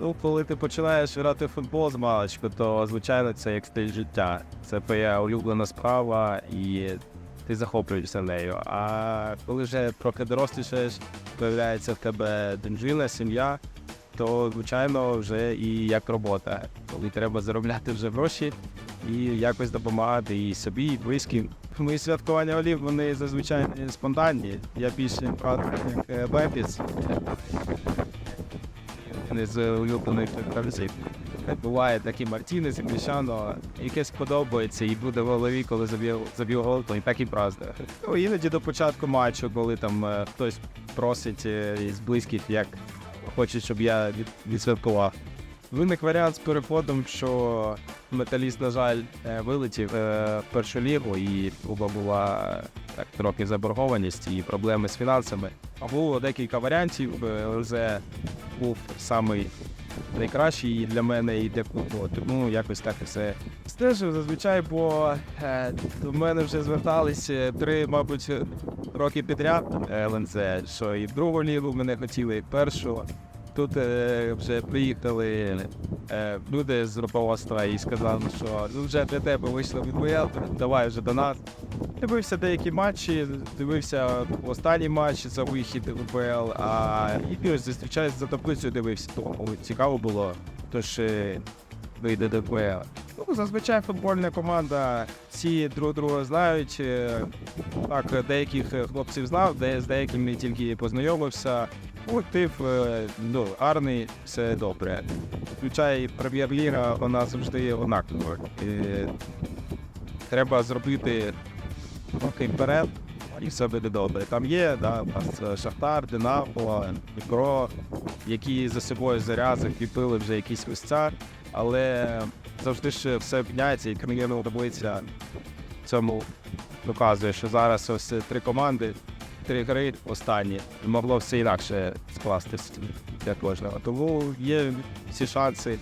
Ну, коли ти починаєш грати в футбол з маличку, то звичайно це як стиль життя. Це твоя улюблена справа і ти захоплюєшся нею. А коли вже трохи дорослішаєш, з'являється в тебе дружина, сім'я, то звичайно вже і як робота. Коли треба заробляти вже гроші і якось допомагати і собі, і близьким. Мої святкування олів вони зазвичай спонтанні. Я більше як е, бепіс. З улюблених гравців. Буває такі Мартінес, Мішано, яке сподобається і буде в голові, коли заб'є гол, то і так і празднує. Ну, іноді до початку матчу, коли там е, хтось просить е, із близьких, як хоче, щоб я від, відсвяткував. Виник варіант з переходом, що металіст, на жаль, е, вилетів в першу лігу, і клуба була так трохи заборгованість і проблеми з фінансами. А було декілька варіантів. е, ЛЗ був самий найкращий для мене, і для клубу. Тому якось так і все стежив зазвичай, бо е, до мене вже звертались е, три, мабуть, роки підряд ЛНЗ, що і другу лігу мене хотіли, і першу. Тут е, вже приїхали е, люди з руководства і сказали, що ну вже для тебе вийшло від давай вже до нас. Дивився деякі матчі, дивився останній матч за вихід ВПЛ, а і ось зустрічаюсь за таблицею, дивився. Тому цікаво було, хто ще вийде до ВПЛ. Ну, зазвичай футбольна команда, всі друг друга знають. е, Так, деяких е, хлопців знав, де з деякими тільки познайомився. Колектив е, ну, гарний, все добре. Включає прем'єр-ліга, вона завжди однакова. Треба зробити роки вперед, і все буде добре. Там є да, у нас е, Шахтар, Динамо, Дніпро, які за собою заряд закріпили вже якісь місця, але завжди ж все міняється, і кар'єрна таблиця цьому доказує, що зараз ось три команди, три гри останні, могло все інакше скластися для кожного. Тому є всі шанси